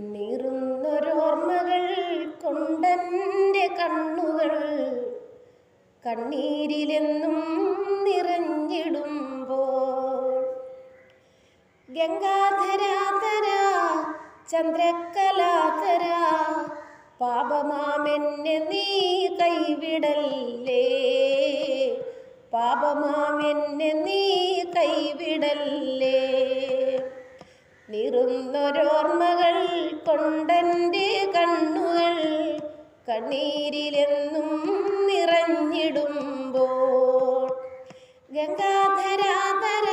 നീറുന്നൊരോർമ്മകൾ കൊണ്ടെന്റെ കണ്ണുകൾ കണ്ണീരിലെന്നും നിറഞ്ഞിടുമ്പോൾ. ഗംഗാധരാധര ചന്ദ്രക്കലാതര പാപമാമെന്നെ നീ കൈവിടല്ലേ? പാപമാമെന്നെ നീ കൈവിടല്ലേ? നിറുന്നൊരോർമ്മകൾ കൊണ്ടെന്റെ കണ്ണുകൾ കണ്ണീരിലെന്നും നിറഞ്ഞിടുമ്പോൾ. ഗംഗാധരാധര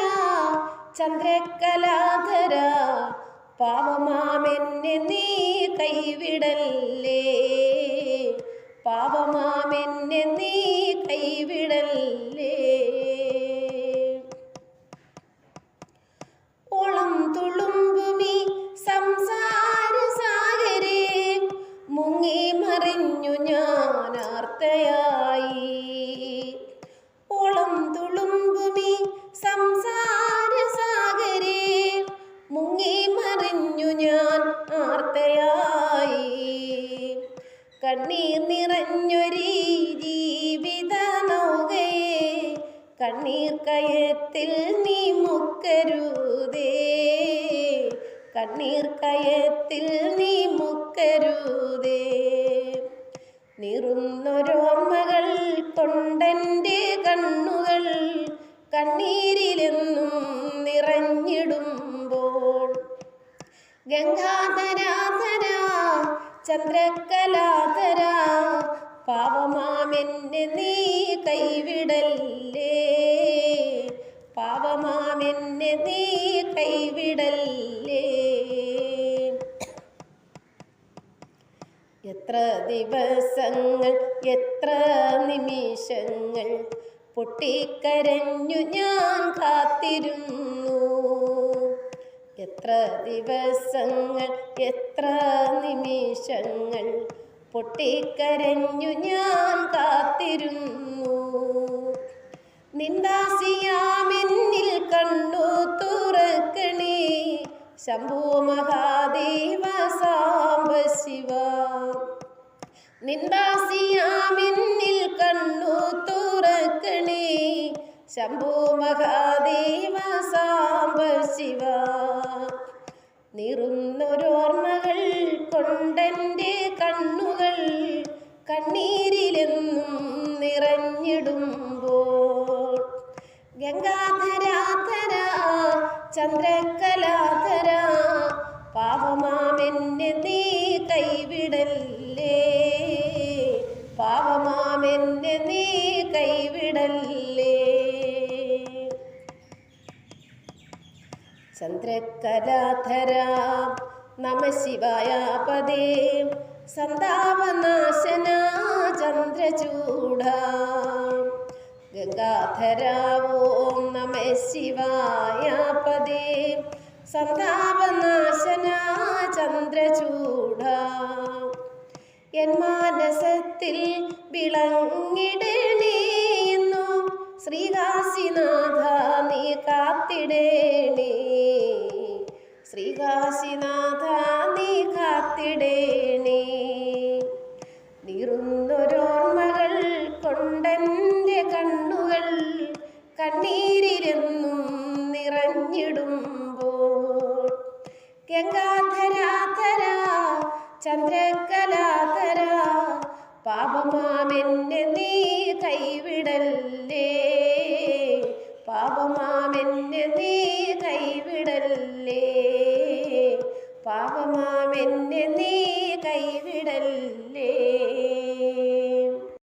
ചന്ദ്രകലാധര പാവമാമെന്നെ നീ കൈവിടല്ലേ? മറിഞ്ഞു ഞാൻ ഓളം തുളുമ്പുമി സംസാര സാഗരേ മുങ്ങി മറിഞ്ഞു ഞാൻ ആർത്തയായി. കണ്ണീർ നിറഞ്ഞൊരീ ജീവിത നൗകയെ കണ്ണീർ കയത്തിൽ നീ മുക്കരുതേ. കണ്ണീർ കയത്തിൽ നീ മുക്കരുതേ. നിറുന്നൊരോർമ്മകൾ കൊണ്ടെന്റെ കണ്ണുകൾ കണ്ണീരിലെന്നും നിറഞ്ഞിടുമ്പോൾ. ഗംഗാധരാധര ചന്ദ്രകലാധര പാവമാമെന്നെ നീ എത്ര ദിവസങ്ങൾ എത്ര നിമിഷങ്ങൾ? പൊട്ടിക്കരഞ്ഞു ഞാൻ കാത്തിരുന്നു. എത്ര ദിവസങ്ങൾ എത്ര നിമിഷങ്ങൾ? പൊട്ടിക്കരഞ്ഞു ഞാൻ കാത്തിരുന്നു. നിന്ദാസിയാമെന്നിൽ കണ്ണു തുറക്കണേ. ശംഭു മഹാദേവ നിന്ദാസിയാമെന്നിൽ കണ്ണു തുറക്കണേ. ശംഭു മഹാദേവ സാംബ ശിവ. നിറുന്നൊരോർമ്മകൾ കൊണ്ടെന്റെ കണ്ണുകൾ കണ്ണീരിലെന്നും നിറഞ്ഞിടുമ്പോൾ. ഗംഗാധരാധര ചന്ദ്രകലാധര ചന്ദ്രകലാധര നമ ശിവായ പദേ സന്താപനാശന ചന്ദ്രചൂഢ ഗംഗാധര ഓം നമ ശിവായ പദേ സന്താപനാശന ചന്ദ്രചൂഢ എൻ മാനസത്തിൽ വിളങ്ങിടണേന്നു. ശ്രീകാശിനാഥ നീ കാത്തിടേണേ. ശ്രീകാശിനാഥ നീ കാത്തിടേണേ. നീറുന്നൊരോർമ്മകൾ കൊണ്ടെന്റെ കണ്ണുകൾ കണ്ണീരിരുന്നും നിറഞ്ഞിടുമ്പോൾ. ഗംഗാധരാധര ചന്ദ്രകലാധര പാപമാമെന്നെ നീ പാപമാമെന്നെ നീ കൈവിടല്ല